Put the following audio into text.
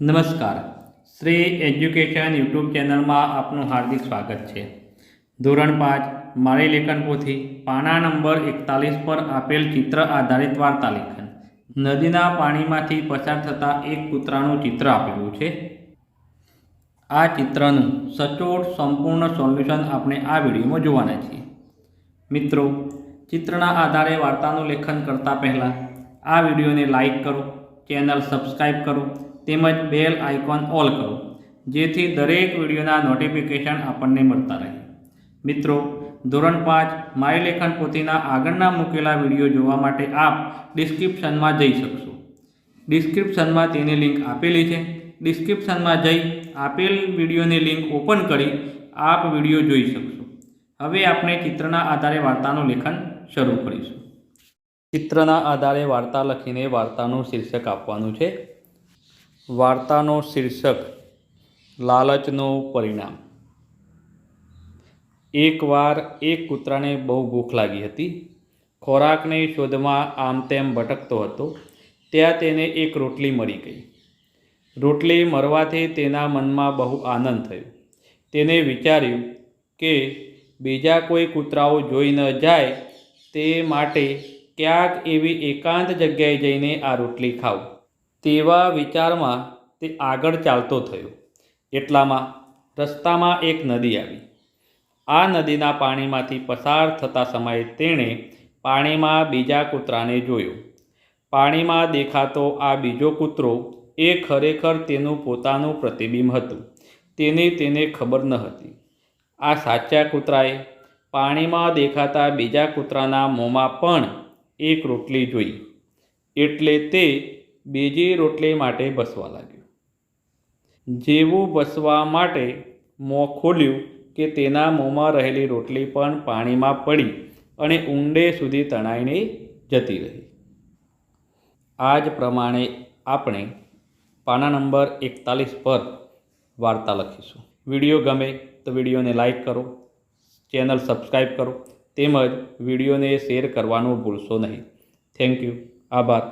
નમસ્કાર. Shri education YouTube ચેનલમાં આપનું હાર્દિક સ્વાગત છે. ધોરણ પાંચ, મારી લેખન પોથી પાના નંબર એકતાલીસ પર આપેલ ચિત્ર આધારિત વાર્તા લેખન. નદીના પાણીમાંથી પસાર થતા એક કૂતરાનું ચિત્ર આપેલું છે. આ ચિત્રનું સચોટ સંપૂર્ણ સોલ્યુશન આપણે આ વિડીયોમાં જોવાના છીએ. મિત્રો, ચિત્રના આધારે વાર્તાનું લેખન કરતાં પહેલાં આ વિડીયોને લાઈક કરો, ચેનલ સબસ્ક્રાઈબ કરો તેમજ બેલ આઇકોન ઓલ કરો, જેથી દરેક વિડીયોના નોટિફિકેશન આપણને મળતા રહે. મિત્રો, ધોરણ પાંચ મારી લેખન પોથીના આગળના મૂકેલા વીડિયો જોવા માટે આપ ડિસ્ક્રિપ્શનમાં જઈ શકશો. ડિસ્ક્રિપ્શનમાં તેની લિંક આપેલી છે. ડિસ્ક્રિપ્શનમાં જઈ આપેલ વિડીયોની લિંક ઓપન કરી આપ વીડિયો જોઈ શકશો. હવે આપણે ચિત્રના આધારે વાર્તાનું લેખન શરૂ કરીશું. ચિત્રના આધારે વાર્તા લખીને વાર્તાનું શીર્ષક આપવાનું છે. વાર્તાનો શીર્ષક, લાલચનો પરિણામ. એકવાર એક કૂતરાને બહુ ભૂખ લાગી હતી. ખોરાકની શોધમાં આમ તેમ ભટકતો હતો. ત્યાં તેને એક રોટલી મળી ગઈ. રોટલી મળવાથી તેના મનમાં બહુ આનંદ થયો. તેને વિચાર્યું કે બીજા કોઈ કૂતરાઓ જોઈ ન જાય તે માટે ક્યાંક એવી એકાંત જગ્યાએ જઈને આ રોટલી ખાવ તેવા વિચારમાં તે આગળ ચાલતો થયો. એટલામાં રસ્તામાં એક નદી આવી. આ નદીના પાણીમાંથી પસાર થતા સમયે તેણે પાણીમાં બીજા કૂતરાને જોયો. પાણીમાં દેખાતો આ બીજો કૂતરો એ ખરેખર તેનું પોતાનું પ્રતિબિંબ હતું. તેની તેને ખબર ન હતી. આ સાચા કૂતરાએ પાણીમાં દેખાતા બીજા કૂતરાના મોંમાં પણ એક રોટલી જોઈ. એટલે તે બીજી રોટલી માટે બસવા લાગ્યું. જેવું બસવા માટે મોં ખોલ્યું કે તેના મોંમાં રહેલી રોટલી પણ પાણીમાં પડી અને ઊંડે સુધી તણાઈને જતી રહી. આ જ પ્રમાણે આપણે પાના નંબર એકતાલીસ પર વાર્તા લખીશું. વીડિયો ગમે તો વિડીયોને લાઇક કરો, ચેનલ સબસ્ક્રાઈબ કરો, તેમજ વિડીયોને શેર કરવાનું ભૂલશો નહીં. Thank you. આભાર.